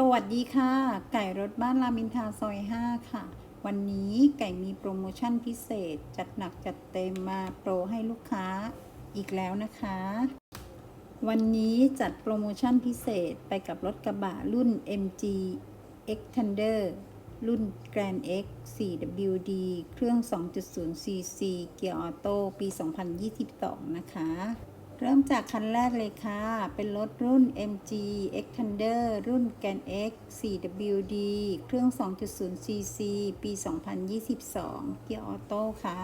สวัสดีค่ะ ไก่รถบ้านรามินทาซอย 5 ค่ะ วันนี้ไก่มีโปรโมชั่นพิเศษ จัดหนักจัดเต็มมาโปรให้ลูกค้าอีกแล้วนะคะ วันนี้จัดโปรโมชั่นพิเศษไปกับรถกระบะรุ่น MG X Thunder รุ่น Grand X 4WD เครื่อง 2.0 cc เกียร์ออโต้ปี 2022 นะคะ เริ่มจากคันแรกเลยค่ะ เป็นรถรุ่น MG X Thunder รุ่น Gran X 4WD เครื่อง 2.0 cc ปี 2022 เกียร์ออโต้ค่ะ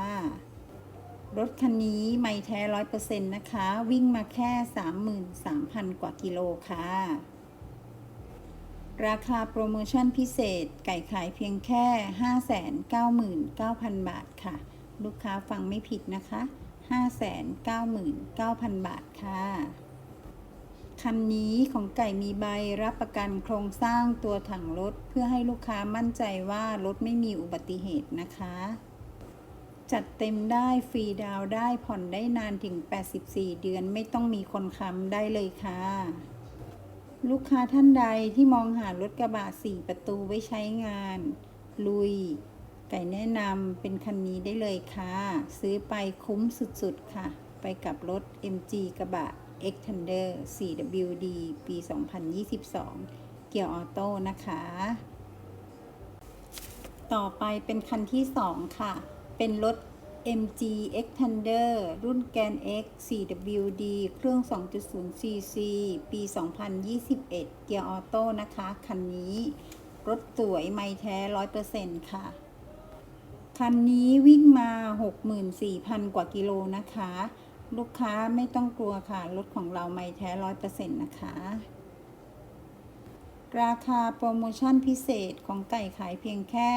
รถคันนี้ไม่แท้ 100%นะคะ วิ่งมาแค่ 33,000 กว่ากิโลค่ะ ราคาโปรโมชั่นพิเศษไก่ขายเพียงแค่ 599,000 บาทค่ะ ลูกค้าฟังไม่ผิดนะคะ 599,000 บาทค่ะ คันนี้ของไก่มีใบรับประกันโครงสร้างตัวถังรถ เพื่อให้ลูกค้ามั่นใจว่ารถไม่มีอุบัติเหตุนะคะ จัดเต็มได้ฟรีดาวได้ผ่อนได้นานถึง 84 เดือนไม่ต้องมีคนค้ำได้เลยค่ะลูกค้าท่านใดที่มองหารถกระบะ4ประตูไว้ใช้งาน ลุย ก่แนะนำเป็นคันนี้ได้เลยค่ะ ซื้อไปคุ้มสุดๆค่ะ ไปกับรถ MG กระบะ X Thunder 4WD ปี 2022 เกียร์ออโต้นะคะ ต่อไปเป็นคันที่ 2 ค่ะ เป็นรถ MG X Thunder รุ่นแกน X 4WD เครื่อง 2.0 cc ปี 2021 เกียร์ออโต้นะคะ คันนี้ รถสวยไม่แท้ 100%ค่ะ คันนี้วิ่งมา 64,000 กว่ากิโลนะคะ ลูกค้าไม่ต้องกลัวค่ะ รถของเราไม่แท้100%นะคะ ราคาโปรโมชั่นพิเศษของไก่ขายเพียงแค่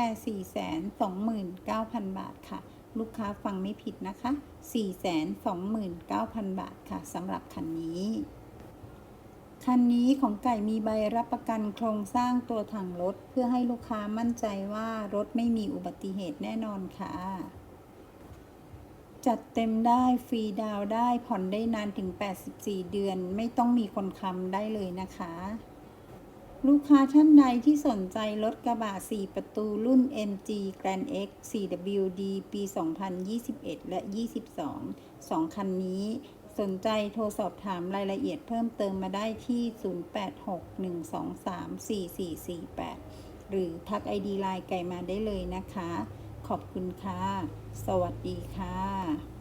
429,000 บาทค่ะ ลูกค้าฟังไม่ผิดนะคะ 429,000 บาทค่ะสำหรับคันนี้ คันนี้ของไก่มีใบรับประกันโครงสร้างตัวถังรถ เพื่อให้ลูกค้ามั่นใจว่ารถไม่มีอุบัติเหตุแน่นอนค่ะ จัดเต็มได้ฟรีดาวได้ผ่อนได้นานถึง 84 เดือน ไม่ต้องมีคนค้ำได้เลยนะคะ ลูกค้าท่านใดที่สนใจรถกระบะ 4 ประตูรุ่น MG Grand X 4WD ปี 2021 และ 22 2 คันนี้ สนใจโทรสอบถามรายละเอียดเพิ่มเติมมาได้ที่ 0861234448 หรือทักไอดีไลน์ไก่มาได้เลยนะคะ ขอบคุณค่ะ สวัสดีค่ะ